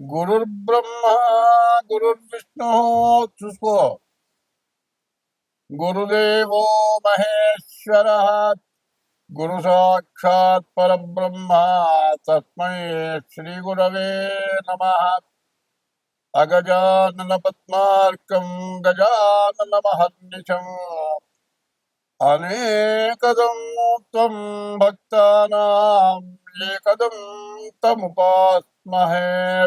गुरुर् ब्रह्मा गुरुर्विष्णु, चुस्को. गुरुदेव महेश्वर, गुरु साक्षात परब्रह्म, तस्म श्री गुरव नम. अगजानन पद्मार्कं गजानन महर्निशम् अनेकदं त्वं तमुपास्महे.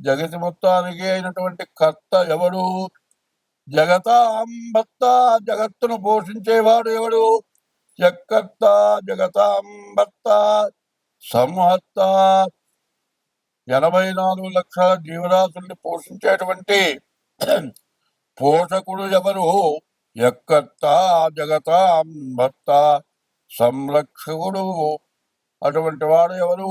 జగతి మొత్తానికి అయినటువంటి కర్త ఎవడు? జగత అంబత్త జగత్తును పోషించేవాడు ఎవడు? జగత్త జగతాంబత్త సంహత్త ఎనభై నాలుగు లక్షల జీవరాశుల్ని పోషించేటువంటి పోషకుడు ఎవరు? ఎక్కత్త జగతాం అంబత్త సంరక్షకుడు. అటువంటి వాడు ఎవరు?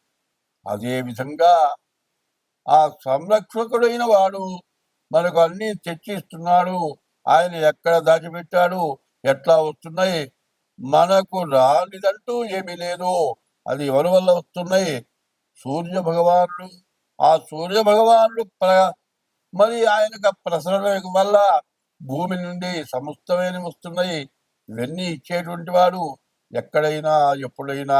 అదే విధంగా ఆ సంరక్షకుడైన వాడు మనకు అన్ని తెచ్చిస్తున్నాడు. ఆయన ఎక్కడ దాచిపెట్టాడు? ఎట్లా వస్తున్నాయి? మనకు రానిదంటూ ఏమీ లేదు. అది ఎవరి వల్ల వస్తున్నాయి? సూర్య భగవానుడు. ఆ సూర్య భగవానుడు ప్ర మరి ఆయనకు ప్రసరణ వల్ల భూమి నుండి సమస్తమైన వస్తున్నాయి. ఇవన్నీ ఇచ్చేటువంటి వాడు ఎక్కడైనా ఎప్పుడైనా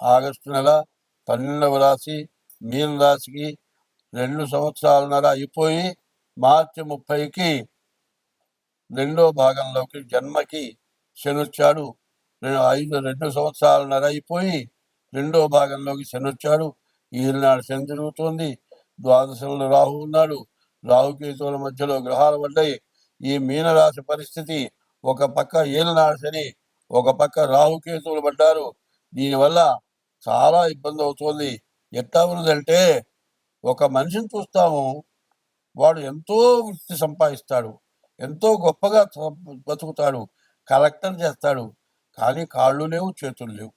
ఆగస్టు నెల పన్నెండవ రాశి మీన రాశికి రెండు సంవత్సరాలన్నర అయిపోయి మార్చి ముప్పైకి రెండో భాగంలోకి జన్మకి శని వచ్చాడు రెండు ఐదు రెండు సంవత్సరాలన్నర అయిపోయి రెండో భాగంలోకి శని వచ్చాడు ఈనాడు శని జరుగుతుంది ద్వాదశంలో రాహు ఉన్నాడు. రాహుకేతువుల మధ్యలో గ్రహాలు పడ్డాయి. ఈ మీనరాశి పరిస్థితి ఒక పక్క ఏలనాడు శని ఒక పక్క రాహుకేతువులు పడ్డారు. దీనివల్ల చాలా ఇబ్బంది అవుతుంది ఎట్లా ఉన్నదంటే ఒక మనిషిని చూస్తాము వాడు ఎంతో వృత్తి సంపాదిస్తాడు ఎంతో గొప్పగా బతుకుతాడు కలెక్టర్ చేస్తాడు కానీ కాళ్ళు లేవు చేతులు లేవు.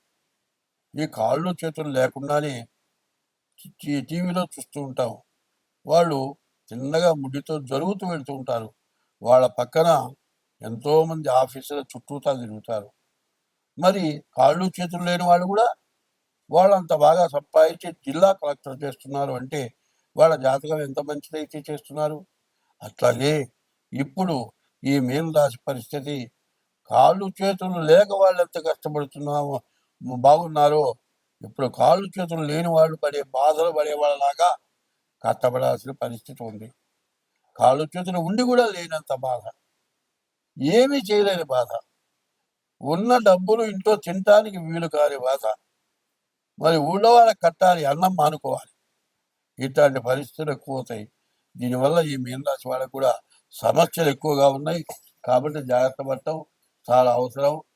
ఈ కాళ్ళు చేతులు లేకుండానే టీవీలో చూస్తూ ఉంటాం వాళ్ళు చిన్నగా ముడ్డితో జరుగుతూ వెళ్తూ ఉంటారు. వాళ్ళ పక్కన ఎంతో మంది ఆఫీసుల చుట్టూతా తిరుగుతారు. మరి కాళ్ళు చేతులు లేని వాళ్ళు కూడా వాళ్ళు అంత బాగా సంపాదించి జిల్లా కలెక్టర్ చేస్తున్నారు అంటే వాళ్ళ జాతకం ఎంత మంచిదైతే చేస్తున్నారు? అట్లాగే ఇప్పుడు ఈ మీనరాశి పరిస్థితి కాళ్ళు చేతులు లేక వాళ్ళు ఎంత కష్టపడుతున్నామో బాగున్నారో ఇప్పుడు కాళ్ళు చేతులు లేని వాళ్ళు పడే బాధలు పడే వాళ్ళలాగా కష్టపడాల్సిన పరిస్థితి ఉంది. కాళ్ళు చేతులు ఉండి కూడా లేనంత బాధ. ఏమీ చేయలేని బాధ. ఉన్న డబ్బులు ఇంట్లో తినటానికి వీలు కాని బాధ. మరి ఊళ్ళో వాళ్ళకి కట్టాలి అన్నం మానుకోవాలి. ఇట్లాంటి పరిస్థితులు ఎక్కువ అవుతాయి. దీనివల్ల ఈ మీనరాశి వాళ్ళకు కూడా సమస్యలు ఎక్కువగా ఉన్నాయి. కాబట్టి జాగ్రత్త పడటం చాలా అవసరం.